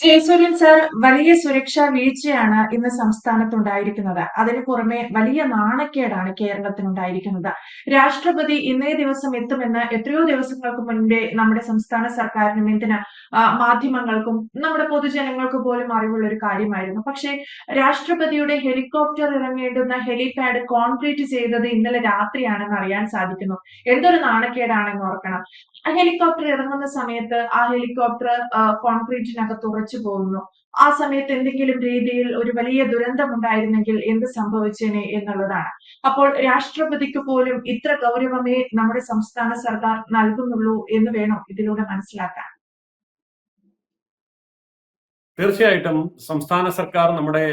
Jayasuryan sir വലിയ സുരക്ഷാ വീഴ്ചയാണ് ഇന്ന് സംസ്ഥാനത്തുണ്ടായിരിക്കുന്നത്. അതിനു പുറമെ വലിയ നാണക്കേടാണ് കേരളത്തിനുണ്ടായിരിക്കുന്നത്. രാഷ്ട്രപതി ഇന്നേ ദിവസം എത്തുമെന്ന് എത്രയോ ദിവസങ്ങൾക്ക് മുൻപേ നമ്മുടെ സംസ്ഥാന സർക്കാരിനും എന്തിന് മാധ്യമങ്ങൾക്കും നമ്മുടെ പൊതുജനങ്ങൾക്ക് പോലും അറിവുള്ള ഒരു കാര്യമായിരുന്നു. പക്ഷേ രാഷ്ട്രപതിയുടെ ഹെലികോപ്റ്റർ ഇറങ്ങേണ്ടുന്ന ഹെലിപാഡ് കോൺക്രീറ്റ് ചെയ്തത് ഇന്നലെ രാത്രിയാണെന്ന് അറിയാൻ സാധിക്കുന്നു. എന്തൊരു നാണക്കേടാണെന്ന് ഓർക്കണം. ആ ഹെലികോപ്റ്റർ ഇറങ്ങുന്ന സമയത്ത് ആ ഹെലികോപ്റ്റർ കോൺക്രീറ്റിനകത്ത് ഉറച്ചു പോകുന്നു. ആ സമയത്ത് എന്തെങ്കിലും രീതിയിൽ ഒരു വലിയ ദുരന്തം ഉണ്ടായിരുന്നെങ്കിൽ എന്ത് സംഭവിച്ചേനെ എന്നുള്ളതാണ്. അപ്പോൾ രാഷ്ട്രപതിക്ക് പോലും ഇത്ര ഗൗരവമേ നമ്മുടെ സംസ്ഥാന സർക്കാർ നൽകുന്നുള്ളൂ എന്ന് വേണം ഇതിലൂടെ മനസ്സിലാക്കാൻ. തീർച്ചയായിട്ടും സംസ്ഥാന സർക്കാർ നമ്മുടെ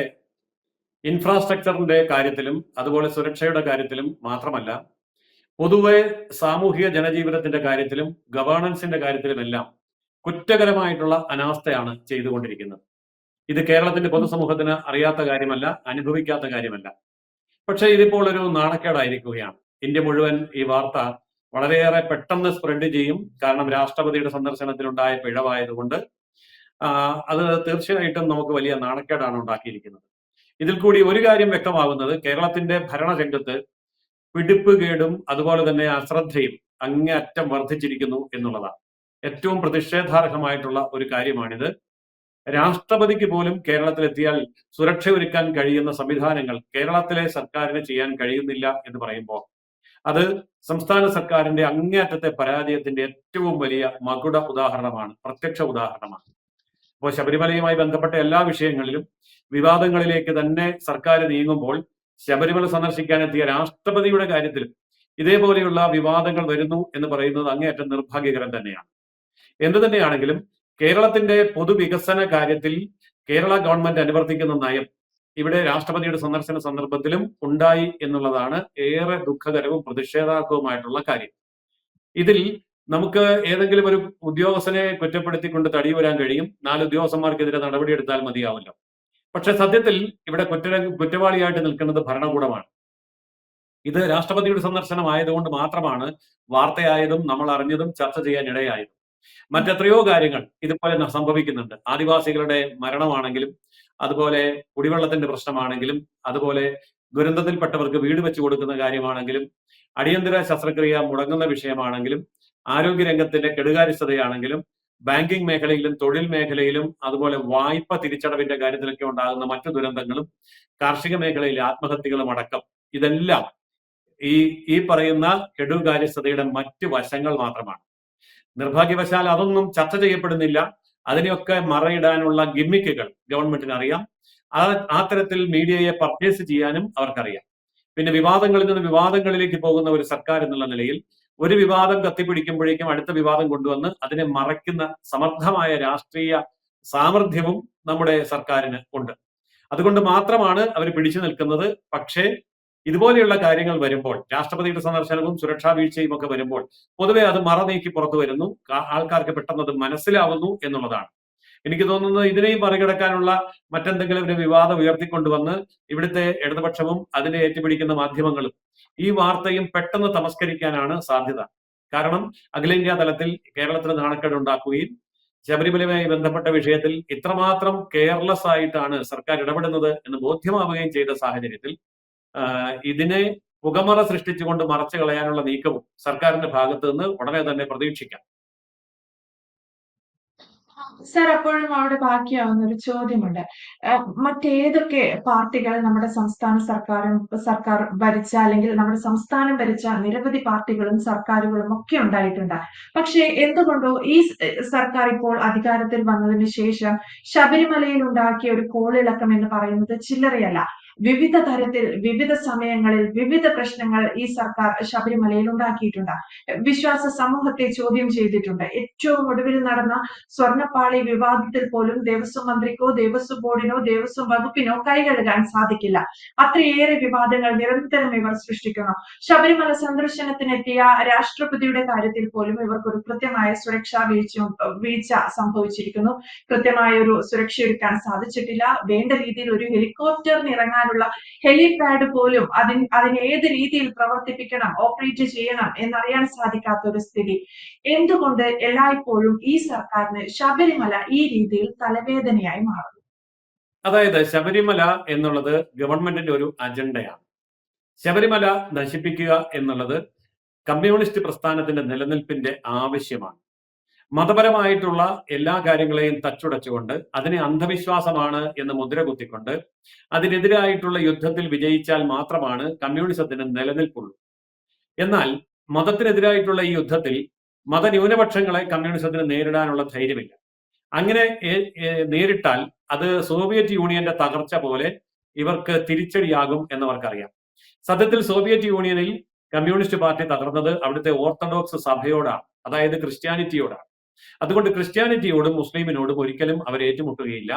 ഇൻഫ്രാസ്ട്രക്ചറിന്റെ കാര്യത്തിലും അതുപോലെ സുരക്ഷയുടെ കാര്യത്തിലും മാത്രമല്ല പൊതുവെ സാമൂഹിക ജനജീവിതത്തിന്റെ കാര്യത്തിലും ഗവേണൻസിന്റെ കാര്യത്തിലുമെല്ലാം കുറ്റകരമായിട്ടുള്ള അനാസ്ഥയാണ് ചെയ്തുകൊണ്ടിരിക്കുന്നത്. ഇത് കേരളത്തിന്റെ പൊതുസമൂഹത്തിന് അറിയാത്ത കാര്യമല്ല അനുഭവിക്കാത്ത കാര്യമല്ല. പക്ഷേ ഇതിപ്പോൾ ഒരു നാണക്കേടായിരിക്കുകയാണ്. ഇന്ത്യ മുഴുവൻ ഈ വാർത്ത വളരെയേറെ പെട്ടെന്ന് സ്പ്രെഡ് ചെയ്യും. കാരണം രാഷ്ട്രപതിയുടെ സന്ദർശനത്തിലുണ്ടായ പിഴവായതുകൊണ്ട് അത് തീർച്ചയായിട്ടും നമുക്ക് വലിയ നാണക്കേടാണ് ഉണ്ടാക്കിയിരിക്കുന്നത്. ഇതിൽ കൂടി ഒരു കാര്യം വ്യക്തമാകുന്നത് കേരളത്തിന്റെ ഭരണരംഗത്ത് പിടിപ്പുകേടും അതുപോലെ തന്നെ അശ്രദ്ധയും അങ്ങേയറ്റം വർദ്ധിച്ചിരിക്കുന്നു എന്നുള്ളതാണ്. ഏറ്റവും പ്രതിഷേധാർഹമായിട്ടുള്ള ഒരു കാര്യമാണിത്. രാഷ്ട്രപതിക്ക് പോലും കേരളത്തിലെത്തിയാൽ സുരക്ഷ ഒരുക്കാൻ കഴിയുന്ന സംവിധാനങ്ങൾ കേരളത്തിലെ സർക്കാരിന് ചെയ്യാൻ കഴിയുന്നില്ല എന്ന് പറയുമ്പോൾ അത് സംസ്ഥാന സർക്കാരിന്റെ അങ്ങേയറ്റത്തെ പരാജയത്തിന്റെ ഏറ്റവും വലിയ മകുട ഉദാഹരണമാണ് പ്രത്യക്ഷ ഉദാഹരണമാണ്. അപ്പോൾ ശബരിമലയുമായി ബന്ധപ്പെട്ട എല്ലാ വിഷയങ്ങളിലും വിവാദങ്ങളിലേക്ക് തന്നെ സർക്കാർ നീങ്ങുമ്പോൾ ശബരിമല സന്ദർശിക്കാൻ എത്തിയ രാഷ്ട്രപതിയുടെ കാര്യത്തിലും ഇതേപോലെയുള്ള വിവാദങ്ങൾ വരുന്നു എന്ന് പറയുന്നത് അങ്ങേയറ്റം നിർഭാഗ്യകരം തന്നെയാണ്. എന്തു തന്നെയാണെങ്കിലും കേരളത്തിന്റെ പൊതുവികസന കാര്യത്തിൽ കേരള ഗവൺമെന്റ് അനുവർത്തിക്കുന്ന നയം ഇവിടെ രാഷ്ട്രപതിയുടെ സന്ദർശന സന്ദർഭത്തിലും ഉണ്ടായി എന്നുള്ളതാണ് ഏറെ ദുഃഖകരവും പ്രതിഷേധാർഹവുമായിട്ടുള്ള കാര്യം. ഇതിൽ നമുക്ക് ഏതെങ്കിലും ഒരു ഉദ്യോഗസ്ഥനെ കുറ്റപ്പെടുത്തിക്കൊണ്ട് തടി വരാൻ കഴിയും. നാല് ഉദ്യോഗസ്ഥന്മാർക്കെതിരെ നടപടിയെടുത്താൽ മതിയാവല്ലോ. പക്ഷെ സത്യത്തിൽ ഇവിടെ കുറ്റ കുറ്റവാളിയായിട്ട് നിൽക്കുന്നത് ഭരണകൂടമാണ്. ഇത് രാഷ്ട്രപതിയുടെ സന്ദർശനം ആയതുകൊണ്ട് മാത്രമാണ് വാർത്തയായതും നമ്മൾ അറിഞ്ഞതും ചർച്ച ചെയ്യാൻ ഇടയായതും മറ്റെത്രയോ കാര്യങ്ങൾ ഇതുപോലെ സംഭവിക്കുന്നുണ്ട്. ആദിവാസികളുടെ മരണമാണെങ്കിലും അതുപോലെ കുടിവെള്ളത്തിന്റെ പ്രശ്നമാണെങ്കിലും അതുപോലെ ദുരന്തത്തിൽപ്പെട്ടവർക്ക് വീട് വെച്ചു കൊടുക്കുന്ന കാര്യമാണെങ്കിലും അടിയന്തര ശസ്ത്രക്രിയ മുടങ്ങുന്ന വിഷയമാണെങ്കിലും ആരോഗ്യരംഗത്തിന്റെ കെടുകാര്യസ്ഥതയാണെങ്കിലും ബാങ്കിംഗ് മേഖലയിലും തൊഴിൽ മേഖലയിലും അതുപോലെ വായ്പ തിരിച്ചടവിന്റെ കാര്യത്തിലൊക്കെ ഉണ്ടാകുന്ന മറ്റു ദുരന്തങ്ങളും കാർഷിക മേഖലയിലെ ആത്മഹത്യകളും അടക്കം ഇതെല്ലാം ഈ ഈ പറയുന്ന കെടുകാര്യസ്ഥതയുടെ മറ്റ് വശങ്ങൾ മാത്രമാണ്. നിർഭാഗ്യവശാൽ അതൊന്നും ചർച്ച ചെയ്യപ്പെടുന്നില്ല. അതിനെയൊക്കെ മറയിടാനുള്ള ഗിമ്മിക്കുകൾ ഗവൺമെന്റിന് അറിയാം ആ തരത്തിൽ മീഡിയയെ പർച്ചേസ് ചെയ്യാനും അവർക്കറിയാം. പിന്നെ വിവാദങ്ങളിൽ നിന്ന് വിവാദങ്ങളിലേക്ക് പോകുന്ന ഒരു സർക്കാർ എന്നുള്ള നിലയിൽ ഒരു വിവാദം കത്തിപ്പിടിക്കുമ്പോഴേക്കും അടുത്ത വിവാദം കൊണ്ടുവന്ന് അതിനെ മറയ്ക്കുന്ന സമർത്ഥമായ രാഷ്ട്രീയ സാമർഥ്യവും നമ്മുടെ സർക്കാരിന് ഉണ്ട്. അതുകൊണ്ട് മാത്രമാണ് അവർ പിടിച്ചു നിൽക്കുന്നത്. പക്ഷേ ഇതുപോലെയുള്ള കാര്യങ്ങൾ വരുമ്പോൾ രാഷ്ട്രപതിയുടെ സന്ദർശനവും സുരക്ഷാ വീഴ്ചയും ഒക്കെ വരുമ്പോൾ പൊതുവെ അത് മറ നീക്കി പുറത്തു വരുന്നു. ആൾക്കാർക്ക് പെട്ടെന്ന് അത് മനസ്സിലാവുന്നു എന്നുള്ളതാണ്. എനിക്ക് തോന്നുന്നത് ഇതിനെയും മറികടക്കാനുള്ള മറ്റെന്തെങ്കിലും ഒരു വിവാദം ഉയർത്തിക്കൊണ്ടുവന്ന് ഇവിടുത്തെ ഇടതുപക്ഷവും അതിനെ ഏറ്റുപിടിക്കുന്ന മാധ്യമങ്ങളും ഈ വാർത്തയും പെട്ടെന്ന് തമസ്കരിക്കാനാണ് സാധ്യത. കാരണം അഖിലേന്ത്യാ തലത്തിൽ കേരളത്തിന് നാണക്കേട് ഉണ്ടാക്കുകയും ശബരിമലയുമായി ബന്ധപ്പെട്ട വിഷയത്തിൽ ഇത്രമാത്രം കെയർലെസ് ആയിട്ടാണ് സർക്കാർ ഇടപെടുന്നത് എന്ന് ബോധ്യമാവുകയും ചെയ്ത സാഹചര്യത്തിൽ ഇതിനെ പുകമറ സൃഷ്ടിച്ചുകൊണ്ട് മറച്ചു കളയാനുള്ള നീക്കവും സർക്കാരിന്റെ ഭാഗത്ത് നിന്ന് ഉടനെ തന്നെ പ്രതീക്ഷിക്കാം. സർ അപ്പോഴും അവിടെ ബാക്കിയാവുന്ന ഒരു ചോദ്യമുണ്ട്. മറ്റേതൊക്കെ പാർട്ടികൾ നമ്മുടെ സംസ്ഥാന സർക്കാരും സർക്കാർ ഭരിച്ച അല്ലെങ്കിൽ നമ്മുടെ സംസ്ഥാനം ഭരിച്ച നിരവധി പാർട്ടികളും സർക്കാരുകളും ഒക്കെ ഉണ്ടായിട്ടുണ്ട്. പക്ഷേ എന്തുകൊണ്ടോ ഈ സർക്കാർ ഇപ്പോൾ അധികാരത്തിൽ വന്നതിന് ശേഷം ശബരിമലയിൽ ഉണ്ടാക്കിയ ഒരു കോളിളക്കം എന്ന് പറയുന്നത് ചില്ലറയല്ല. വിവിധ തരത്തിൽ വിവിധ സമയങ്ങളിൽ വിവിധ പ്രശ്നങ്ങൾ ഈ സർക്കാർ ശബരിമലയിൽ ഉണ്ടാക്കിയിട്ടുണ്ട്. വിശ്വാസ സമൂഹത്തെ ചോദ്യം ചെയ്തിട്ടുണ്ട്. ഏറ്റവും ഒടുവിൽ നടന്ന സ്വർണപ്പാളി വിവാദത്തിൽ പോലും ദേവസ്വം മന്ത്രിക്കോ ദേവസ്വം ബോർഡിനോ ദേവസ്വം വകുപ്പിനോ കൈകഴുകാൻ സാധിക്കില്ല. അത്രയേറെ വിവാദങ്ങൾ നിരന്തരം ഇവർ സൃഷ്ടിക്കുന്നു. ശബരിമല സന്ദർശനത്തിനെത്തിയ രാഷ്ട്രപതിയുടെ കാര്യത്തിൽ പോലും ഇവർക്കൊരു കൃത്യമായ സുരക്ഷാ വീഴ്ച വീഴ്ച സംഭവിച്ചിരിക്കുന്നു. കൃത്യമായ ഒരു സുരക്ഷ ഒരുക്കാൻ സാധിച്ചിട്ടില്ല. വേണ്ട രീതിയിൽ ഒരു ഹെലികോപ്റ്ററിന് ഇറങ്ങാൻ ഇറങ്ങാനുള്ള ഹെലിപാഡ് പോലും അതിന് അതിന് ഏത് രീതിയിൽ പ്രവർത്തിപ്പിക്കണം ഓപ്പറേറ്റ് ചെയ്യണം എന്നറിയാൻ സാധിക്കാത്ത ഒരു സ്ഥിതി. എന്തുകൊണ്ട് എല്ലായ്പ്പോഴും ഈ സർക്കാരിന് ശബരിമല ഈ രീതിയിൽ തലവേദനയായി മാറുന്നു? അതായത് ശബരിമല എന്നുള്ളത് ഗവൺമെന്റിന്റെ ഒരു അജണ്ടയാണ്. ശബരിമല നശിപ്പിക്കുക എന്നുള്ളത് കമ്മ്യൂണിസ്റ്റ് പ്രസ്ഥാനത്തിന്റെ നിലനിൽപ്പിന്റെ ആവശ്യമാണ്. മതപരമായിട്ടുള്ള എല്ലാ കാര്യങ്ങളെയും തച്ചുടച്ചുകൊണ്ട് അതിനെ അന്ധവിശ്വാസമാണ് എന്ന് മുദ്ര കുത്തിക്കൊണ്ട് അതിനെതിരായിട്ടുള്ള യുദ്ധത്തിൽ വിജയിച്ചാൽ മാത്രമാണ് കമ്മ്യൂണിസത്തിന് നിലനിൽപ്പുള്ളൂ. എന്നാൽ മതത്തിനെതിരായിട്ടുള്ള ഈ യുദ്ധത്തിൽ മതന്യൂനപക്ഷങ്ങളെ കമ്മ്യൂണിസത്തിന് നേരിടാനുള്ള ധൈര്യമില്ല. അങ്ങനെ നേരിട്ടാൽ അത് സോവിയറ്റ് യൂണിയന്റെ തകർച്ച പോലെ ഇവർക്ക് തിരിച്ചടിയാകും എന്നവർക്കറിയാം. സത്യത്തിൽ സോവിയറ്റ് യൂണിയനിൽ കമ്മ്യൂണിസ്റ്റ് പാർട്ടി തകർന്നത് അവിടുത്തെ ഓർത്തഡോക്സ് സഭയോടാണ് അതായത് ക്രിസ്ത്യാനിറ്റിയോടാണ്. അതുകൊണ്ട് ക്രിസ്ത്യാനിറ്റിയോടും മുസ്ലിമിനോടും ഒരിക്കലും അവർ ഏറ്റുമുട്ടുകയില്ല.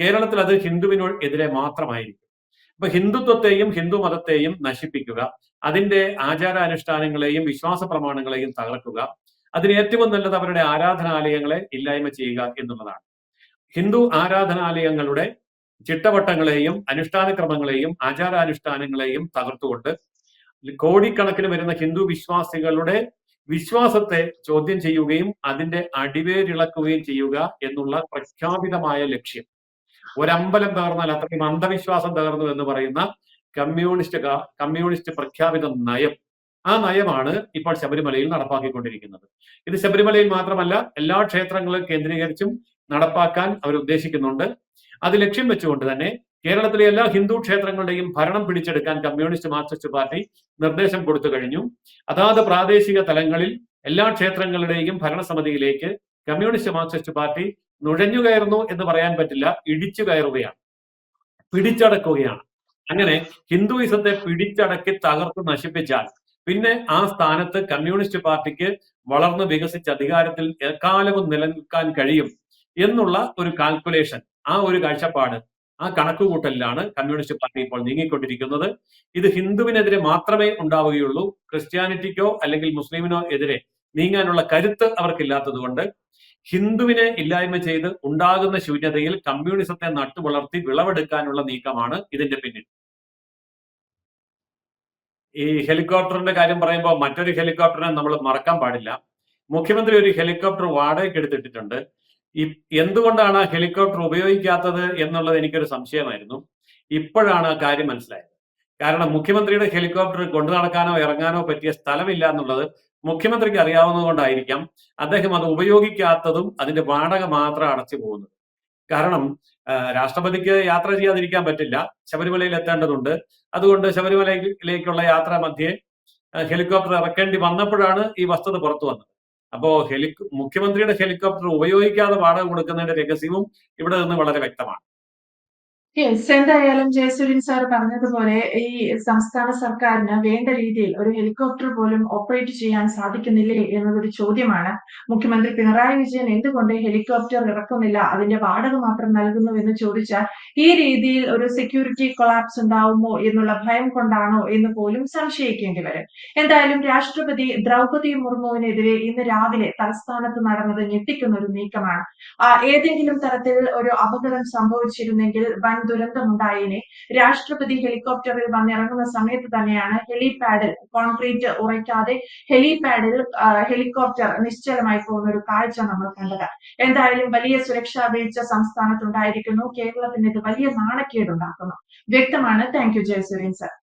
കേരളത്തിൽ അത് ഹിന്ദുവിനോട് എതിരെ മാത്രമായിരിക്കും. അപ്പൊ ഹിന്ദുത്വത്തെയും ഹിന്ദു മതത്തെയും നശിപ്പിക്കുക അതിന്റെ ആചാരാനുഷ്ഠാനങ്ങളെയും വിശ്വാസ പ്രമാണങ്ങളെയും തകർക്കുക അതിന് ഏറ്റവും നല്ലത് അവരുടെ ആരാധനാലയങ്ങളെ ഇല്ലായ്മ ചെയ്യുക എന്നുള്ളതാണ്. ഹിന്ദു ആരാധനാലയങ്ങളുടെ ചിട്ടവട്ടങ്ങളെയും അനുഷ്ഠാനക്രമങ്ങളെയും ആചാരാനുഷ്ഠാനങ്ങളെയും തകർത്തുകൊണ്ട് കോടിക്കണക്കിന് വരുന്ന ഹിന്ദു വിശ്വാസികളുടെ വിശ്വാസത്തെ ചോദ്യം ചെയ്യുകയും അതിന്റെ അടിവേരിളക്കുകയും ചെയ്യുക എന്നുള്ള പ്രഖ്യാപിതമായ ലക്ഷ്യം. ഒരമ്പലം തകർന്നാൽ അത്രയും അന്ധവിശ്വാസം തകർന്നു എന്ന് പറയുന്ന കമ്മ്യൂണിസ്റ്റ് കമ്മ്യൂണിസ്റ്റ് പ്രഖ്യാപിത നയം. ആ നയമാണ് ഇപ്പോൾ ശബരിമലയിൽ നടപ്പാക്കിക്കൊണ്ടിരിക്കുന്നത്. ഇത് ശബരിമലയിൽ മാത്രമല്ല എല്ലാ ക്ഷേത്രങ്ങളും കേന്ദ്രീകരിച്ചും നടപ്പാക്കാൻ അവർ ഉദ്ദേശിക്കുന്നുണ്ട്. അത് ലക്ഷ്യം വെച്ചുകൊണ്ട് തന്നെ കേരളത്തിലെ എല്ലാ ഹിന്ദു ക്ഷേത്രങ്ങളുടെയും ഭരണം പിടിച്ചെടുക്കാൻ കമ്മ്യൂണിസ്റ്റ് മാർക്സിസ്റ്റ് പാർട്ടി നിർദ്ദേശം കൊടുത്തു കഴിഞ്ഞു. അതാത് പ്രാദേശിക തലങ്ങളിൽ എല്ലാ ക്ഷേത്രങ്ങളുടെയും ഭരണസമിതിയിലേക്ക് കമ്മ്യൂണിസ്റ്റ് മാർക്സിസ്റ്റ് പാർട്ടി നുഴഞ്ഞു കയറുന്നു എന്ന് പറയാൻ പറ്റില്ല ഇടിച്ചു കയറുകയാണ് പിടിച്ചടക്കുകയാണ്. അങ്ങനെ ഹിന്ദുയിസത്തെ പിടിച്ചടക്കി തകർത്ത് നശിപ്പിച്ചാൽ പിന്നെ ആ സ്ഥാനത്ത് കമ്മ്യൂണിസ്റ്റ് പാർട്ടിക്ക് വളർന്ന് വികസിച്ച് അധികാരത്തിൽ എക്കാലവും നിലനിൽക്കാൻ കഴിയും എന്നുള്ള ഒരു കാൽക്കുലേഷൻ ആ ഒരു കാഴ്ചപ്പാട് ആ കണക്കുകൂട്ടലിലാണ് കമ്മ്യൂണിസ്റ്റ് പാർട്ടി ഇപ്പോൾ നീങ്ങിക്കൊണ്ടിരിക്കുന്നത്. ഇത് ഹിന്ദുവിനെതിരെ മാത്രമേ ഉണ്ടാവുകയുള്ളൂ. ക്രിസ്ത്യാനിറ്റിക്കോ അല്ലെങ്കിൽ മുസ്ലിമിനോ എതിരെ നീങ്ങാനുള്ള കരുത്ത് അവർക്കില്ലാത്തതുകൊണ്ട് ഹിന്ദുവിനെ ഇല്ലായ്മ ചെയ്ത് ഉണ്ടാകുന്ന ശൂന്യതയിൽ കമ്മ്യൂണിസത്തെ നട്ടുവളർത്തി വിളവെടുക്കാനുള്ള നീക്കമാണ് ഇതിന്റെ പിന്നിൽ. ഈ ഹെലികോപ്റ്ററിന്റെ കാര്യം പറയുമ്പോൾ മറ്റൊരു ഹെലികോപ്റ്ററിനെ നമ്മൾ മറക്കാൻ പാടില്ല. മുഖ്യമന്ത്രി ഒരു ഹെലികോപ്റ്റർ വാടകയ്ക്ക് എടുത്തിട്ടിട്ടുണ്ട്. ഈ എന്തുകൊണ്ടാണ് ഹെലികോപ്റ്റർ ഉപയോഗിക്കാത്തത് എന്നുള്ളത് എനിക്കൊരു സംശയമായിരുന്നു. ഇപ്പോഴാണ് ആ കാര്യം മനസ്സിലായത്. കാരണം മുഖ്യമന്ത്രിയുടെ ഹെലികോപ്റ്റർ കൊണ്ടു നടക്കാനോ ഇറങ്ങാനോ പറ്റിയ സ്ഥലമില്ല എന്നുള്ളത് മുഖ്യമന്ത്രിക്ക് അറിയാവുന്നത് കൊണ്ടായിരിക്കാം അദ്ദേഹം അത് ഉപയോഗിക്കാത്തതും അതിന്റെ വാടക മാത്രം അടച്ചു പോകുന്നത്. കാരണം രാഷ്ട്രപതിക്ക് യാത്ര ചെയ്യാതിരിക്കാൻ പറ്റില്ല. ശബരിമലയിൽ എത്തേണ്ടതുണ്ട്. അതുകൊണ്ട് ശബരിമലയിലേക്കുള്ള യാത്രാ മധ്യേ ഹെലികോപ്റ്റർ ഇറക്കേണ്ടി വന്നപ്പോഴാണ് ഈ വസ്തുത പുറത്തു വന്നത്. അപ്പോ ഹെലി മുഖ്യമന്ത്രിയുടെ ഹെലികോപ്റ്റർ ഉപയോഗിക്കാതെ വാടക കൊടുക്കുന്നതിന്റെ രഹസ്യവും ഇവിടെ നിന്ന് വളരെ വ്യക്തമാണ്. യെസ് എന്തായാലും ജയസൂര്യൻ സാർ പറഞ്ഞതുപോലെ ഈ സംസ്ഥാന സർക്കാരിന് വേണ്ട രീതിയിൽ ഒരു ഹെലികോപ്റ്റർ പോലും ഓപ്പറേറ്റ് ചെയ്യാൻ സാധിക്കുന്നില്ലേ എന്നതൊരു ചോദ്യമാണ്. മുഖ്യമന്ത്രി പിണറായി വിജയൻ എന്തുകൊണ്ട് ഹെലികോപ്റ്റർ ഇറക്കുന്നില്ല അതിന്റെ വാടക മാത്രം നൽകുന്നു എന്ന് ചോദിച്ചാൽ ഈ രീതിയിൽ ഒരു സെക്യൂരിറ്റി കൊളാപ്സ് ഉണ്ടാവുമോ എന്നുള്ള ഭയം കൊണ്ടാണോ എന്ന് പോലും സംശയിക്കേണ്ടി വരും. എന്തായാലും രാഷ്ട്രപതി ദ്രൗപതി മുർമുവിനെതിരെ ഇന്ന് രാവിലെ തലസ്ഥാനത്ത് നടന്നത് ഞെട്ടിക്കുന്ന ഒരു നീക്കമാണ് ഏതെങ്കിലും തരത്തിൽ ഒരു അപകടം സംഭവിച്ചിരുന്നെങ്കിൽ വൻ ദുരന്തമുണ്ടായേനെ. രാഷ്ട്രപതി ഹെലികോപ്റ്ററിൽ വന്നിറങ്ങുന്ന സമയത്ത് തന്നെയാണ് ഹെലിപാഡിൽ കോൺക്രീറ്റ് ഉറയ്ക്കാതെ ഹെലിപാഡിൽ ഹെലികോപ്റ്റർ നിശ്ചലമായി പോകുന്ന ഒരു കാഴ്ച നമ്മൾ കണ്ടത്. എന്തായാലും വലിയ സുരക്ഷാ വീഴ്ച സംസ്ഥാനത്തുണ്ടായിരിക്കുന്നു. കേരളത്തിന് ഇത് വലിയ നാണക്കേടുണ്ടാക്കുന്നു. വ്യക്തമാണ്. Thank you Jayasuren sir.